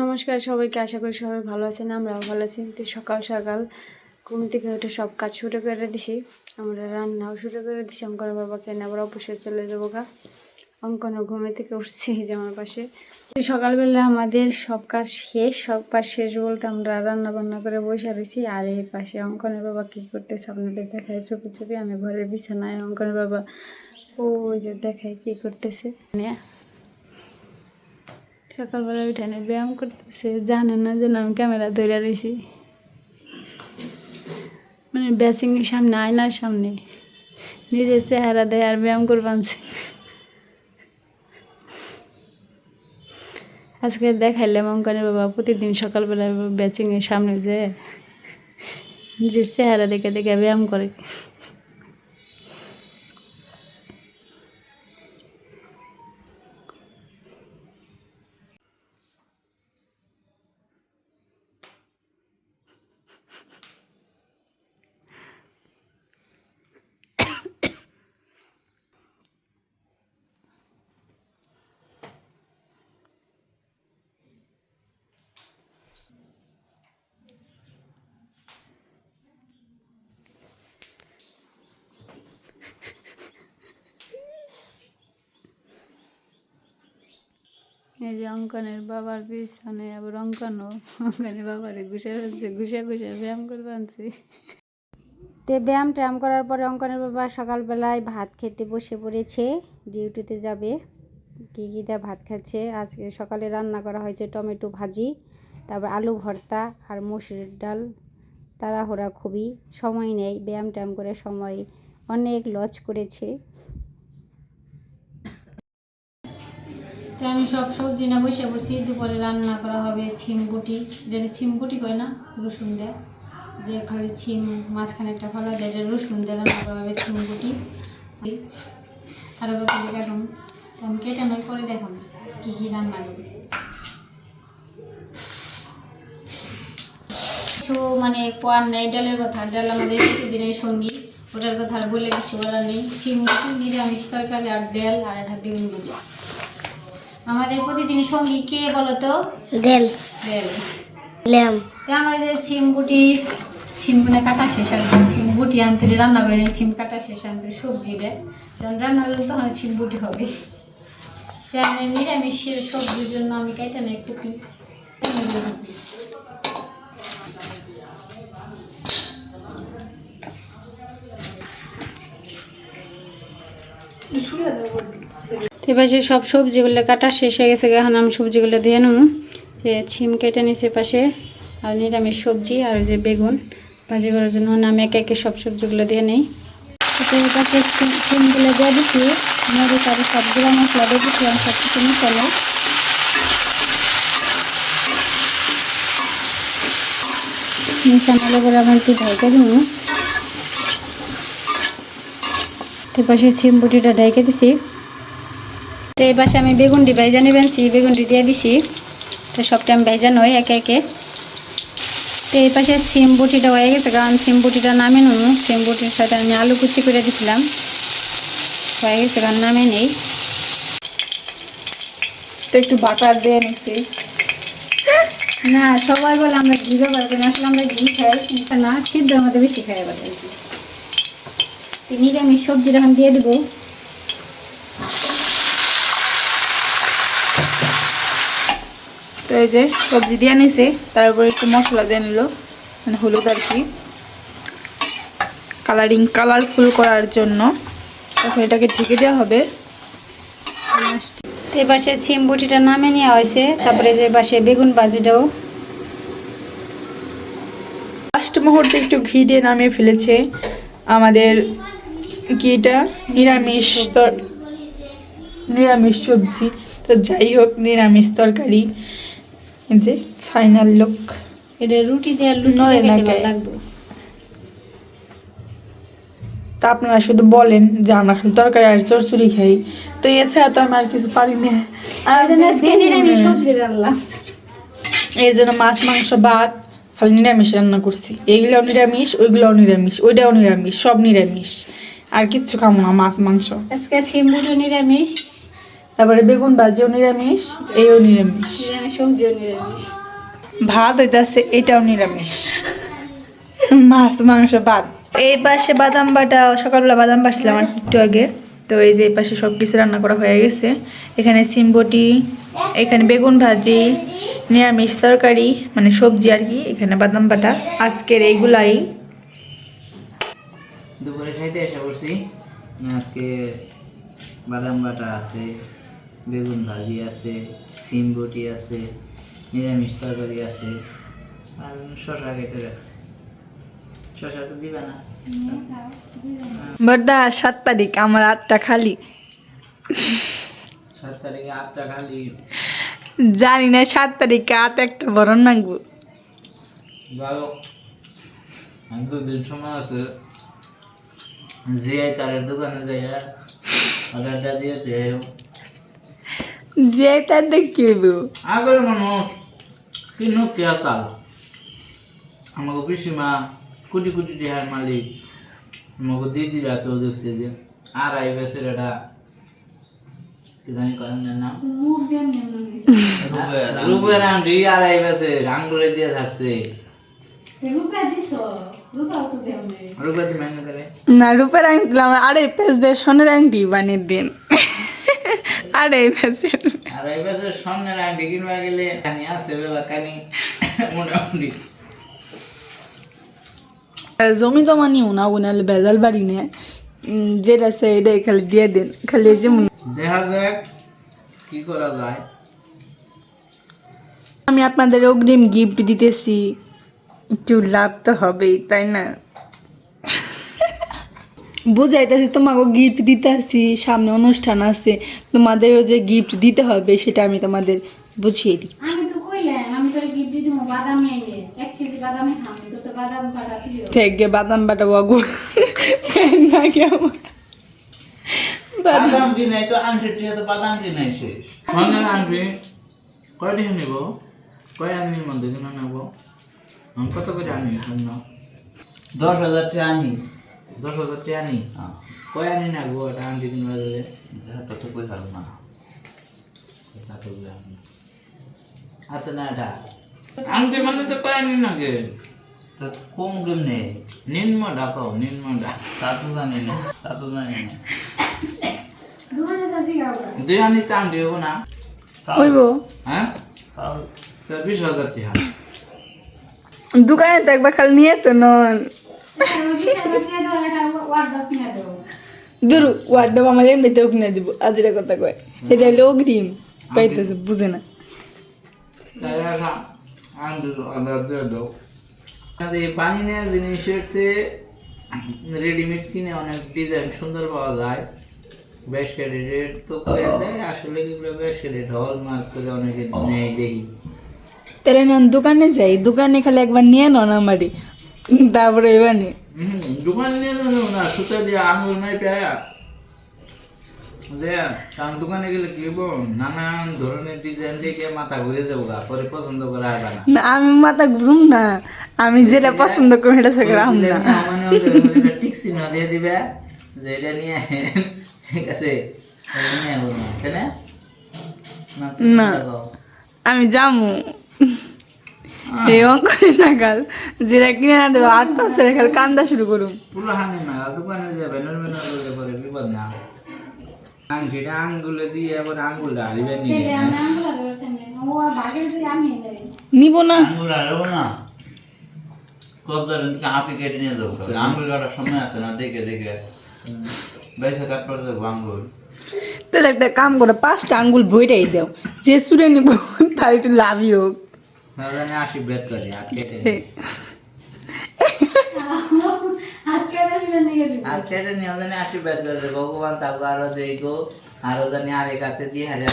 নমস্কার সবাইকে, আশা করি সবাই ভালো আছেন, আমরাও ভালো আছি। তো সকাল সকাল ঘুম থেকে উঠে সব কাজ শুরু করে দিছি। আমরা রান্নাও শুরু করে দিছি। অঙ্কন বাবাকে আবার অবশ্যই চলে যাব গা। অঙ্কনও ঘুমে থেকে উঠছি যে আমার পাশে। সকালবেলা আমাদের সব কাজ শেষ, সব কাজ শেষ বলতে আমরা রান্না বান্না করে বসে রয়েছি। আর এই পাশে অঙ্কনের বাবা কী করতেছে আপনাদের দেখায় চুপি চুপি আমি ঘরের বিছানায় অঙ্কনের বাবা ও যে দেখায় কী করতেছে। সকালবেলা উঠানে ব্যায়াম করতেছে, জানে না যেন আমি ক্যামেরা ধরে রয়েছি মানে বেসিংয়ের সামনে, আয়নার সামনে। নিজের চেহারা দেয় আর ব্যায়াম করবানছে আজকে দেখাইলাম অঙ্কনের বাবা, প্রতিদিন সকালবেলা বেচিংয়ের সামনে যে নিজের চেহারা দেখে দেখে ব্যায়াম করে। এই যে অঙ্কনের বাবার পিছনে আবার অঙ্কনও অঙ্কনের বাবারে ঘুষে ফেলছে, ঘুষে ঘুষে ব্যায়াম করে আনছি। তে ব্যায়াম ট্যায়াম করার পরে অঙ্কনের বাবা সকালবেলায় ভাত খেতে বসে পড়েছে, ডিউটিতে যাবে। কী কী দিয়ে ভাত খাচ্ছে? আজকে সকালে রান্না করা হয়েছে টমেটো ভাজি, তারপর আলু ভর্তা আর মসুরের ডাল। তাড়াহুড়া খুবই, সময় নেই, ব্যায়াম ট্যায়াম করে সময় অনেক লজ করেছে। তো আমি সব সবজি না বসে বসি দুপুরে রান্না করা হবে ছিমবুটি যেটা ছিমবুটি করে না, রসুন দেয়। যে খালি ছিম, মাঝখানে একটা ফলা দেয়, যেটা রসুন দিয়ে রান্না করা হবে ছিমবুটি আরও কত কাটুন তো আমি কেটে নয় করে দেখুন কী কী রান্না করি। কিছু মানে কোয়ার নেই, ডালের কথা। ডাল আমাদের দিনের সঙ্গী, ওটার কথা আর বলে কিছু বলার নেই। ছিমবুটি নিরামিষ তরকারি আর ডাল আর একটা বেগুন ভাজা। আমাদের প্রতিদিন সঙ্গী কে বলো তো ল্যাম আমাদের ছিমবুটি ছিমগুনে কাটা শেষ আর কি। ছিমবুটি আনতে রান্না করে ছিম কাটা শেষ আনতে সবজি রে যখন রান্না করলে তখন ছিমবুটি হবে। আমি নিরামিষের সবজির জন্য আমি কেটে নেই কুপি। এবার যে সব সবজিগুলো কাটা শেষ হয়ে গেছে, এখন আমি সবজিগুলো দিয়ে নেব। যে ছিম কেটে নিচে পাশে, আর নিরামিষ সবজি, আর যে বেগুন ভাজি করার জন্য আমি একে একে সব সবজিগুলো দিয়ে নেই। পাশে ছিমগুলো দিয়ে দিচ্ছি। মরিচ আর সবগুলো মশলা দিয়ে দিচ্ছি আমি সব কিছু মিশালে মিশানোর পরে আমার একটু ঢেকে দেবো। তো পাশে ছিম বুটিটা ঢেকে দিছি তো এই পাশে আমি বেগুনটি বাইজা নেবেনছি বেগুনটি দিয়ে দিছি। তো সবটা আমি বাইজা নই একে একে। তো এই পাশে সিম বুটিটা হয়ে গেছে কারণ সিম বুটিটা নামে নুন সিম বুটির সাথে আমি আলু কুচি করে দিছিলাম। হয়ে গেছে কারণ নামে নেই। তো একটু বাটার দিয়ে নিচ্ছি না সবাই বলে আমরা ঘি ব্যবহার করি আসলে আমরা ঘি খাই কিন্তু না সিদ্ধ আমাদের বেশি খাই তো নিরামিষ সবজিটা এখন দিয়ে দেবো তো এই যে সবজি দিয়ে নিছে তারপরে একটু মশলা দিয়ে নিল মানে হলুদ আর কি। কালারিং কালারফুল করার জন্য। তখন এটাকে ঢেকে দেওয়া হবে। এই পাশে সিম বুটিটা নামে নেওয়া হয়েছে তারপরে যে পাশে বেগুন ভাজিটাও। লাস্ট মুহূর্তে একটু ঘি দিয়ে নামিয়ে ফেলেছে আমাদের ঘিটা নিরামিষ নিরামিষ সবজি। তো যাই হোক নিরামিষ তরকারি। যে ফাইনাল লুক এটা রুটি দিয়ে লুচি খেতে ভালো লাগবে? তা আপনারা শুধু বলেন যে আমরা খালি তরকারি আর চরচুরি খাই। তো এছাড়া তো আমি আর কিছু পারি না। এই জন্য মাছ মাংস ভাত খালি নিরামিষ রান্না করছি। এইগুলাও নিরামিষ ওইগুলাও নিরামিষ ওইটাও নিরামিষ সব নিরামিষ। আর কিচ্ছু খাব না মাছ মাংস। আজকে সিম্বুটো নিরামিষ। তারপরে বেগুন ভাজিও নিরামিষ এও নিরামিষ। নিরামিষ সবজিও নিরামিষ। ভাত হইতাছে এটাও নিরামিষ। মাছ মাংস ভাত। এই পাশে বাদাম বাটা সকালবেলা বাদাম বাটছিলাম আর একটু আগে। তো এই যে এই পাশে সব কিছু রান্না করা হয়ে গেছে। এখানে সিমবটি এখানে বেগুন ভাজি নিরামিষ তরকারি মানে সবজি আর কি এখানে বাদাম বাটা। আজকের এইগুলাই। দুপুরে খাইতে এসে পড়ছি। আজকে বাদাম বাটা আছে। বেগুন ভাজি আছে সিম বটি আছে নিরামিষ তরকারি আছে আর শশা কেটে রাখছে। শশা তো দিবে না? বড়দা সাত তারিখ আমার আটটা খালি। সাত তারিখে আটটা খালি। জানি না সাত তারিখে আট একটা বরণ নাগবো। ভালো আমি তো দিন সময় আছে। জিআই তারের দোকানে যাই আর অর্ডারটা দিয়েছে যে তার দেখি আগের মানুষ কি কে আসাল আমাকে পিসিমা কোটি কোটি টিহার মালিক। আমাকে দিদিরা তো দেখছে যে আড়াই বেসের এটা। কি জানি কয়েন নাম রূপের আংটি আড়াই বেসের আঙ্গুলে দিয়ে থাকছে। রূপে দি মেনে দেবে না রূপের আংটি দিলাম আড়াই পেজ দিয়ে সোনের আংটি বানিয়ে দিন আড়াই পেজের আড়াই বেসের স্বর্ণের আংটি কিনবা গেলে কানি আছে বাবা কানি মোটামুটি। জমি জমা নিও না উনালে ভেজাল বাড়ি নে। যেটা আছে এটাই খালি দিয়ে দেন। খালি যেমন দেখা যাক কি করা যায়। আমি আপনাদের অগ্রিম গিফট দিতেছি। একটু লাভ তো হবেই তাই না? বুঝাইতেছি তোমাকে গিফট দিতে আসি সামনে অনুষ্ঠান আছে তোমাদেরও যে গিফট দিতে হবে সেটা আমি তোমাদের বুঝিয়ে দিই আমি তো কইলাম আমি তোর গিফট দিতে বাদাম এনে এক কেজি বাদামে খাব তো তো বাদাম বাটা থেকে বাদাম বাটা বাবু। না কেমন বাদাম। কি নাই তো আনছি টিয়া তো বাদাম কি নাই শেষ স্বর্ণের আনবি। কয় টাকা নিব? কয় আনির মধ্যে কিনা নেব কত করে আনি দশ হাজার টাকা আনি। দশ হাজার টাকা আনি কয় আনি না গো এটা আনছি কিনবা গেলে। তা তো কই পারো না। তা তো আছে না এটা? আনছি মানে তো কয় আনি না গে। তো কম কেমনে? নিম্ন ডাকো নিম্ন ডাক তা তো জানি না তা তো জানি না। দুই আনি তো আনতে হব না। কইব হ্যাঁ? বিশ হাজার টাকা। দোকানে তো একবার খালি নিয়ে তো নন দূর কিনে দিব আজ এটা কথা কয়। এটা হলো অগ্রিম পাইতেছে বুঝে না। জিনিসের চেয়ে রেডিমেড কিনে অনেক ডিজাইন সুন্দর পাওয়া যায়। বেশ রেট তো করে দেয় আসলে এগুলো বেশ ক্যারেট হল মার্ক করে অনেকে নেয় দেখি। তাহলে দোকানে যাই দোকানে খালি একবার নিয়ে নন আমারই তারপরে এবার নি। দোকানে নিয়ে যাব না সুতা দিয়ে আঙুল নাই পেয়া যে কারণ দোকানে গেলে কি নানান ধরনের ডিজাইন দেখে মাথা ঘুরে যাব পরে পছন্দ করে আসবে না। আমি মাথা ঘুরুম না। আমি যেটা পছন্দ করি সেটা সে রাম না। টিকসি না দিয়ে দিবে যে এটা নিয়ে ঠিক আছে নিয়ে না। আমি যামু। এই অঙ্কনে নাগাল যেটা কিনে না দেবো আট পাঁচ খালি কান্দা শুরু করুম। পুরো হানি দোকানে যে ব্যানার ব্যানার করলে বিপদ না। আংটিটা আঙ্গুলে দিয়ে আবার আঙ্গুলটা হারিবে নিব না। হাতে কেটে নিয়ে যাব। আঙুল কাটার সময় আছে না দেখে দেখে। বেসে কাটবার যাব আঙুল তাহলে একটা কাম করে পাঁচটা আঙ্গুল বইটাই দাও। যে সুরে নিব তার একটু লাভই হোক। জানি আসি বেদ করি হাত কেটে হাত কেটে নিয়ে জানি করে ভগবান তাকে আরও দেখো আরও জানি আরেক হাতে দিয়ে হারে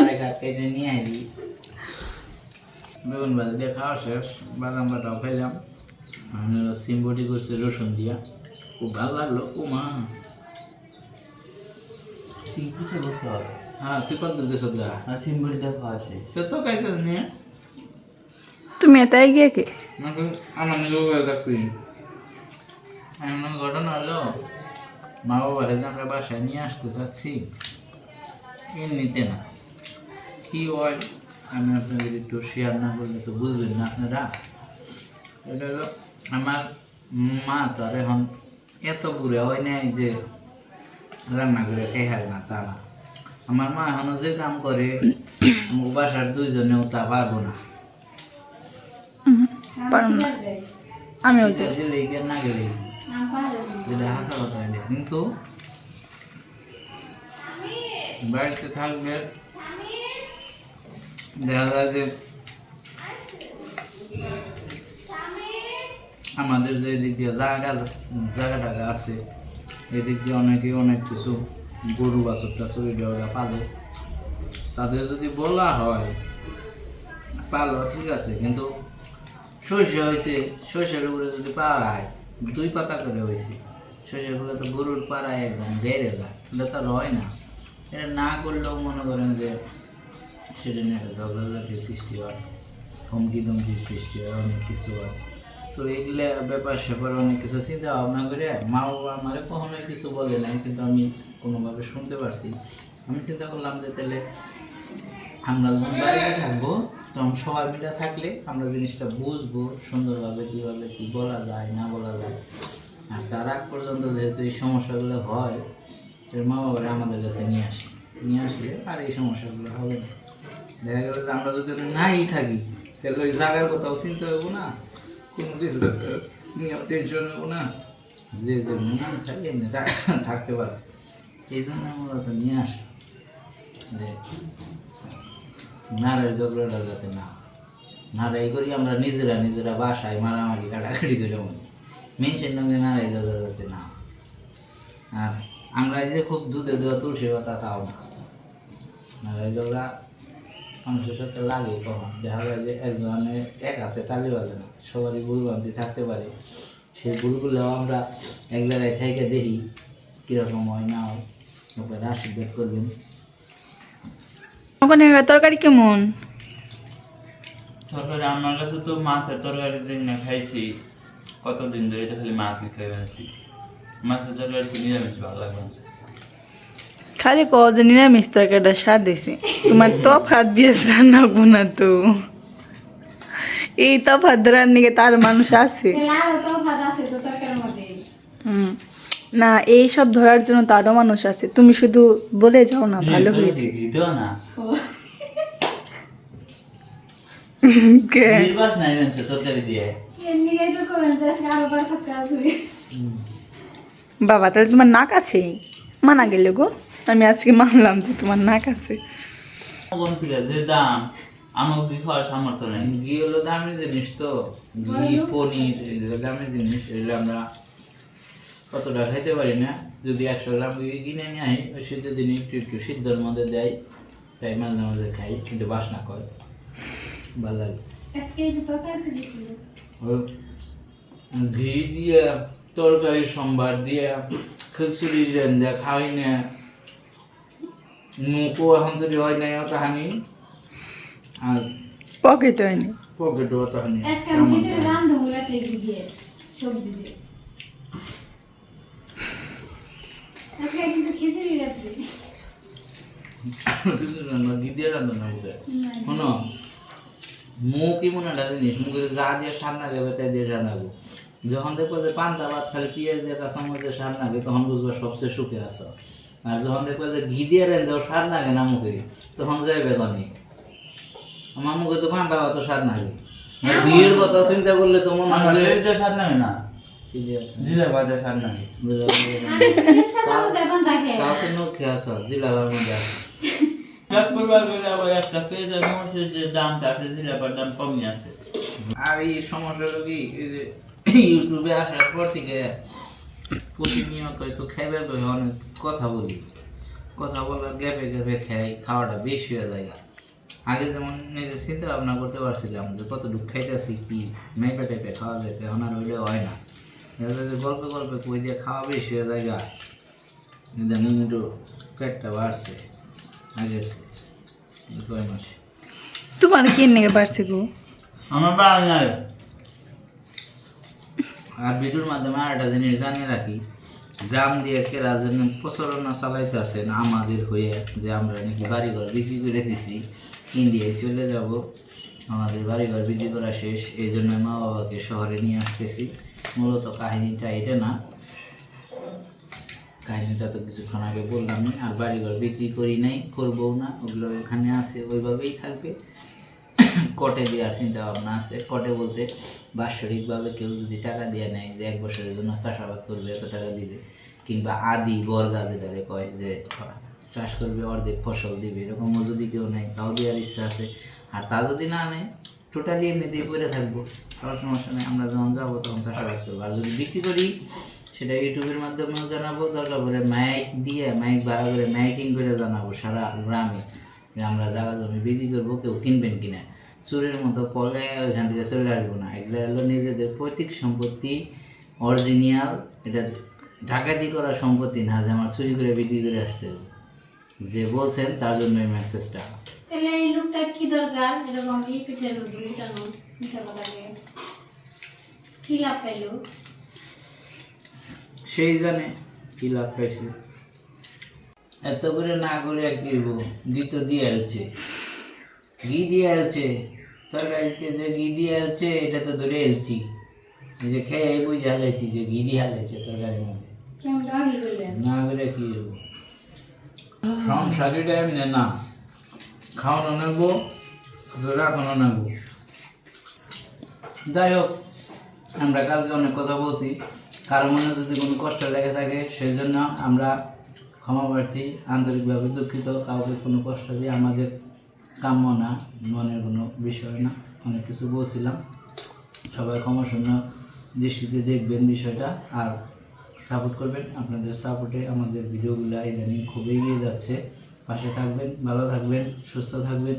আরেক হাত কেটে নিয়ে হারি। বেগুন ভাজি দিয়ে খাওয়া শেষ বাদাম বাটাও খাইলাম। আমি সিম্বটি করছে রসুন দিয়া। খুব ভালো লাগল ও মা হ্যাঁ তুই কত দেশ দা আর সিম্বল দেখা আছে তো তো খাইতে নিয়ে তুমি এটাই গিয়ে কে? আমার নিজেও দেখবি এমন ঘটনা হলো, মা বাবারে আমরা বাসায় নিয়ে আসতে চাচ্ছি, এমনিতে না। কি হয়, আমি আপনাদের একটু শেয়ার না করলে তো বুঝবেন না আপনারা। এটা হলো, আমার মা তো আর এখন এত বুড়ে হয় নাই যে রান্না করে খেয়ে না তা না। আমার মা এখনও যে কাম করে বাসার দুইজনেও তা পারব না। পারুম না। কথা এটা কিন্তু বাড়িতে থাকবে। দেখা যায় যে আমাদের যে এদিক দিয়ে জায়গা জায়গা টাগা আছে, এদিক দিয়ে অনেকে অনেক কিছু গরু বাছুর টাছুর ওরা পালে। তাদের যদি বলা হয়, পালো, ঠিক আছে, কিন্তু সর্ষে হয়েছে, সর্ষের উপরে যদি পাড়ায়, দুই পাতা করে হয়েছে। সর্ষেগুলো তো গরুর পাড়ায় একদম গেড়ে যায়, এটা তো হয় না। এটা না করলেও মনে করেন যে সেটা নিয়ে একটা ঝগড়াঝাটির সৃষ্টি হয়, হুমকি ধমকির সৃষ্টি হয়, অনেক কিছু হয়। তো এগুলো ব্যাপার স্যাপার অনেক কিছু চিন্তা ভাবনা করে মা বাবা আমারে কখনোই কিছু বলে নাই, কিন্তু আমি কোনোভাবে শুনতে পারছি। আমি চিন্তা করলাম যে তাহলে আমরা যখন বাড়িতে থাকব তখন সবাই মিলে থাকলে আমরা জিনিসটা বুঝব সুন্দরভাবে কীভাবে কী বলা যায়, না বলা যায়। আর তার আগ পর্যন্ত যেহেতু এই সমস্যাগুলো হয় তো মা বাবারা আমাদের কাছে নিয়ে আসে। নিয়ে আসলে আর এই সমস্যাগুলো হবে না। দেখা গেল যে আমরা যদি নাই থাকি, তাহলে ওই জায়গার কথাও চিন্তা হব না, কোনো কিছু নিয়ে টেনশন হব না। যে যে মনে চাই এমনি থাক- থাকতে পারে। এই জন্য আমরা তো নিয়ে আসি যে নারের ঝগড়াটা যাতে না। নারাই করি আমরা নিজেরা নিজেরা বাসায় মারামারি, কাটাকাটি করে মনে মেনশন সঙ্গে নারাই ঝগড়া যাতে না আর আমরা এই যে খুব দুধে দেওয়া তুলসী পাতা তাও না। নারাই ঝগড়া মানুষের সাথে লাগে কখন দেখা যায় যে একজনে এক হাতে তালি বাজে না, সবারই ভুলভ্রান্তি থাকতে পারে। সেই ভুলগুলোও আমরা এক জায়গায় থেকে দেখি, কীরকম হয় না হয়। আপনারা আশীর্বাদ করবেন। ওখানে তরকারি কেমন? তরকারি আমার কাছে তো মাছের তরকারি যে না খাইছি কতদিন ধরে তো খালি মাছই খেয়ে ফেলছি। মাছের তরকারি তো নিরামিষ ভালো লাগবে খালি কও যে নিরামিষ তরকারিটা স্বাদ হয়েছে তোমার তফাত বিয়েস রান্না না তো। এই তফাত রান্নিকে তার মানুষ আছে। হুম। না এই সব ধরার জন্য তারও মানুষ আছে। তুমি শুধু বলে যাও না ভালো হয়েছে। না। কে? বার থাকতে আসবে বাবা তাহলে তোমার নাক আছে? মানা গেল গো। আমি আজকে মানলাম যে তোমার নাক আছে। যে দাম আমার ঘি খাওয়ার সামর্থ্য নেই? ঘি হলো দামি জিনিস তো। ঘি পনির এগুলো দামি জিনিস এগুলো আমরা কতটা খাইতে পারি না? যদি একশো গ্রাম ঘি কিনে নিয়ে আই ওই শীতের দিনে একটু একটু সিদ্ধর মধ্যে দেয়। তাই মাঝে মাঝে খাই কিন্তু বাসনা করে। ভালো লাগে। ঘি দিয়ে তরকারি সম্বার দিয়ে খিচুড়ি রেন্দে খাওয়াই না। মুখও এখন যদি হয় নাই তাহানি আর পকেট হয়নি। পকেটও তাহানি আজকে খিচুড়ি রান্ধবো সবজি দিয়ে। আজকে কিন্তু খিচুড়ি রান্না ঘি দিয়ে রান্না না বুঝে শোনো মুখ এমন একটা জিনিস মুখে যা দিয়ে স্বাদ না যাবে তাই দিয়ে রান্নাবো যখন দেখব যে পান্তা ভাত খালি পেঁয়াজ দিয়ে স্বাদ লাগে তখন বুঝব সবচেয়ে সুখে আছো আর যখন দেখব যে ঘি দিয়ে রেন দেও স্বাদ লাগে না মুখে তখন যাইবে গনি আমার মুখে তো পান্তা ভাত স্বাদ লাগে ঘিয়ের কথা চিন্তা করলে তো মনে হয় যে- স্বাদ লাগে না? জিরা ভাজা স্বাদ লাগে জিলাবার মধ্যে আসো বেশি হয়ে যায় আগে যেমন নিজে চিন্তা ভাবনা করতে পারছিলাম যে কতটুকু খাইতেছি কি মেপে টেপে খাওয়া যেতে এখন আর ওইলে হয় না যে গল্পে গল্পে কই দিয়ে খাওয়া বেশি হয়ে যায় ইদানিং একটু পেটটা বাড়ছে তোমার কে নিয়ে পারছে গো? আমার নাই আর ভিডিওর মাধ্যমে আর একটা জিনিস জানিয়ে রাখি গ্রাম দিয়ে কেরা যেন প্রচারণা চালাইতেছেন আমাদের হয়ে যে আমরা নাকি বাড়িঘর বিক্রি করে দিছি ইন্ডিয়ায় চলে যাব আমাদের বাড়িঘর বিক্রি করা শেষ এই জন্য মা বাবাকে শহরে নিয়ে আসতেছি। মূলত কাহিনীটা এটা না কাহিনীটা তো কিছুক্ষণ আগে বললামই, আর বাড়িঘর বিক্রি করি নাই করব না, ওগুলো ওখানে আছে, ওইভাবেই থাকবে। কটে দেওয়ার চিন্তা ভাবনা আছে কটে বলতে বাৎসরিকভাবে কেউ যদি টাকা দিয়ে নেয়, যে এক বছরের জন্য চাষাবাদ করবে, এত টাকা দিবে, কিংবা আদি বর্গা যেটাকে কয় যে, চাষ করবে, অর্ধেক ফসল দিবে, এরকমও যদি কেউ নেয়, তাও দেওয়ার ইচ্ছা আছে। আর তা যদি না নেয় টোটালি এমনিতেই পড়ে থাকব কারোর সমস্যা নেই, আমরা যখন যাব তখন চাষাবাদ করব। আর যদি বিক্রি করি সেটা ইউটিউবের মাধ্যমেও জানাব দরকার পড়ে মাইক দিয়ে মাইক ভাড়া করে মাইকিং করে জানাব সারা গ্রামে যে আমরা জায়গা জমি বিক্রি করব, কেউ কিনবেন কিনা। চুরের মতো পলে ওইখান থেকে চলে আসব না। এগুলো হলো নিজেদের পৈতৃক সম্পত্তি অরিজিনিয়াল এটা ডাকাতি করা সম্পত্তি না, যে আমার চুরি করে বিক্রি করে আসতে হবে। যে বলছেন, তার জন্য এই মেসেজটা তাহলে এই লোকটা কি দরকার? এরকম লুটানো কি লাভ পাইলো? সেই জানে কি লাভ পাইছে এত করে না করে কি ঘি তো দিয়ে আলছে। ঘি দিয়ে আলছে। তরকারিতে যে ঘি দিয়ে আলছে এটা তো ধরে এলছি যে খেয়ে এই বুঝে হালাইছি যে ঘি দিয়ে হালাইছে তরকারির মধ্যে। না করে কি হইব? সংসারিটা এমনি না খাওয়ানো নেব রাখানো নেব যাই হোক আমরা কালকে অনেক কথা বলছি। কারও মনে যদি কোনো কষ্ট লেগে থাকে সেই জন্য আমরা ক্ষমা প্রার্থী, আন্তরিকভাবে দুঃখিত। কাউকে কোনো কষ্ট দিয়ে আমাদের কাম্য না, মনের কোনো বিষয় না, অনেক কিছু বলছিলাম। সবাই ক্ষমা শূন্য দৃষ্টিতে দেখবেন বিষয়টা আর সাপোর্ট করবেন। আপনাদের সাপোর্টে আমাদের ভিডিওগুলো ইদানিং খুব এগিয়ে যাচ্ছে। পাশে থাকবেন, ভালো থাকবেন, সুস্থ থাকবেন।